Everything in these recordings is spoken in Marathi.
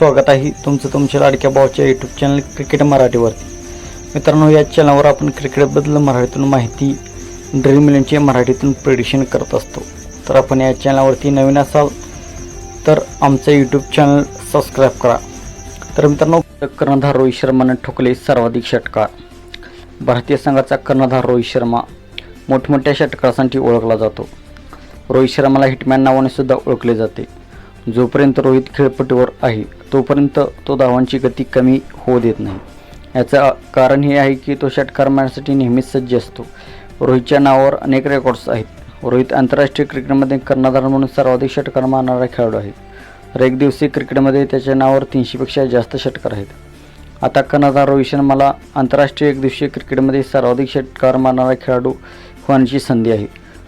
स्वागत आहे तुमचं तुमच्या लाडक्या भावाच्या यूट्यूब चॅनल क्रिकेट मराठीवरती. मित्रांनो या चॅनलवर आपण क्रिकेटबद्दल मराठीतून माहिती ड्रीम इलेव्हनचे मराठीतून प्रेडिशन करत असतो. तर आपण या चॅनलवरती नवीन असाल तर आमचं यूट्यूब चॅनल सबस्क्राईब करा. तर मित्रांनो कर्णधार रोहित शर्मानं ठोकले सर्वाधिक षटकार. भारतीय संघाचा कर्णधार रोहित शर्मा मोठमोठ्या षटकारासाठी ओळखला जातो. रोहित शर्माला हिटमॅन नावाने सुद्धा ओळखले जाते. जोपर्यंत रोहित खेळपट्टीवर आहे तोपर्यंत तो धावांची गती कमी होऊ देत नाही. याचं कारण हे आहे की तो षटकार मारण्यासाठी नेहमीच सज्ज असतो. रोहितच्या नावावर अनेक रेकॉर्ड्स आहेत. रोहित आंतरराष्ट्रीय क्रिकेटमध्ये कर्णधार म्हणून सर्वाधिक षटकार मारणारा खेळाडू आहे. तर एक दिवसीय क्रिकेटमध्ये त्याच्या नावावर तीनशेपेक्षा जास्त षटकार आहेत. आता कर्णधार रोहित शर्माला आंतरराष्ट्रीय एकदिवसीय क्रिकेटमध्ये सर्वाधिक षटकार मारणारा खेळाडू होण्याची संधी आहे.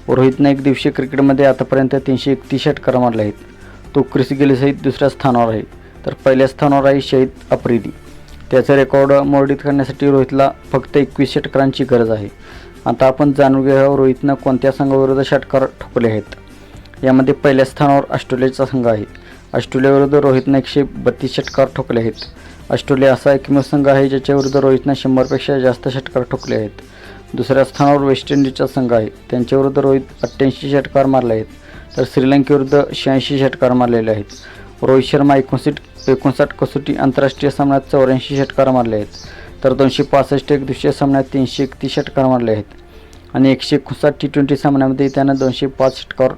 रोहितनं एक दिवसीय क्रिकेटमध्ये आतापर्यंत तीनशे एकतीस षटकार मारले आहेत. तो क्रिस गेलीसहित दुसऱ्या स्थानावर आहे. तर पहिल्या स्थानावर आहे शहीद आफ्रिदी त्याचं रेकॉर्ड मोडीत करण्यासाठी रोहितला फक्त एकवीस षटकारांची गरज आहे. आता आपण जाणून घेऊया रोहितनं कोणत्या संघाविरुद्ध षटकार ठोकले आहेत. यामध्ये पहिल्या स्थानावर ऑस्ट्रेलियाचा संघ आहे. ऑस्ट्रेलियाविरुद्ध रोहितनं एकशे बत्तीस षटकार ठोकले आहेत. ऑस्ट्रेलिया असा एकमेव संघ आहे ज्याच्याविरुद्ध रोहितनं शंभरपेक्षा जास्त षटकार ठोकले आहेत. दुसऱ्या स्थानावर वेस्ट इंडिजचा संघ आहे. त्यांच्याविरुद्ध रोहित अठ्ठ्याऐंशी षटकार मारले आहेत. तर श्रीलंकेविरुद्ध शहाऐंशी षटकार मारलेले आहेत. रोहित शर्मा एकोणसाठ एकोणसाठ कसोटी आंतरराष्ट्रीय सामन्यात चौऱ्याऐंशी षटकार मारले आहेत. तर दोनशे पासष्ट एक दुसऱ्या सामन्यात तीनशे एकतीस षटकार मारले आहेत. आणि एकशे एकोणसाठ टी ट्वेंटी सामन्यामध्ये त्यानं दोनशे पाच षटकार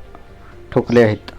ठोकले आहेत.